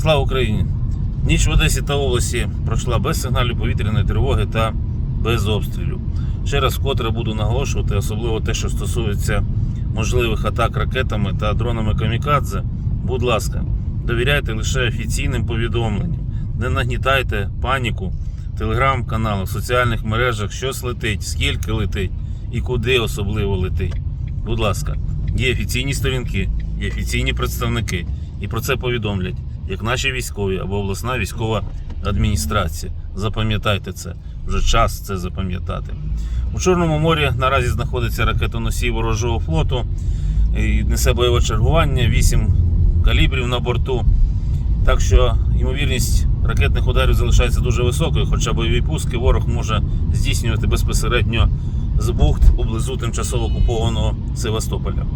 Слава Україні! Ніч в Одесі та області пройшла без сигналів повітряної тривоги та без обстрілів. Ще раз вкотре буду наголошувати, особливо те, що стосується можливих атак ракетами та дронами камікадзе. Будь ласка, довіряйте лише офіційним повідомленням, не нагнітайте паніку в телеграм-каналах, соціальних мережах, що летить, скільки летить і куди особливо летить. Будь ласка, є офіційні сторінки, є офіційні представники, і про це повідомлять як наші військові або обласна військова адміністрація. Запам'ятайте це, вже час це запам'ятати. У Чорному морі наразі знаходиться ракетоносій ворожого флоту, і несе бойове чергування, 8 калібрів на борту. Так що ймовірність ракетних ударів залишається дуже високою, хоча бойові пуски ворог може здійснювати безпосередньо з бухт поблизу тимчасово окупованого Севастополя.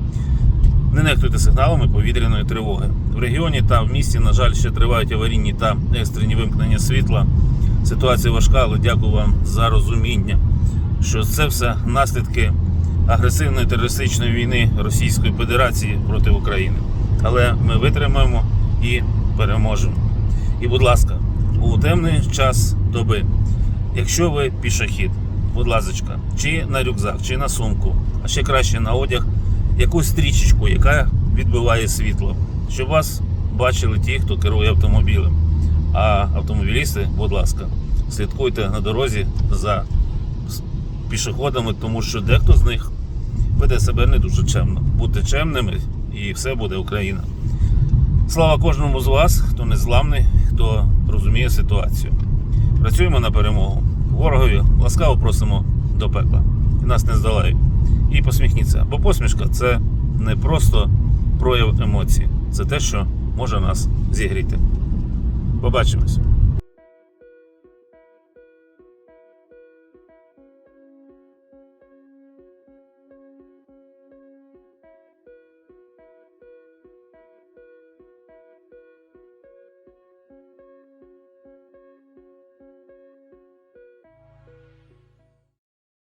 Не нехтуйте сигналами повітряної тривоги. В регіоні та в місті, на жаль, ще тривають аварійні та екстрені вимкнення світла. Ситуація важка, але дякую вам за розуміння, що це все наслідки агресивної терористичної війни Російської Федерації проти України. Але ми витримаємо і переможемо. І, будь ласка, у темний час доби, якщо ви пішохід, будь ласка, чи на рюкзак, чи на сумку, а ще краще на одяг, якусь стрічечку, яка відбиває світло, щоб вас бачили ті, хто керує автомобілем. А автомобілісти, будь ласка, слідкуйте на дорозі за пішоходами, тому що дехто з них веде себе не дуже чемно. Будьте чемними і все буде Україна. Слава кожному з вас, хто незламний, хто розуміє ситуацію. Працюємо на перемогу. Ворогові ласкаво просимо до пекла. І нас не здолають. І посміхніться. Бо посмішка це не просто прояв емоцій, це те, що може нас зігріти. Побачимось.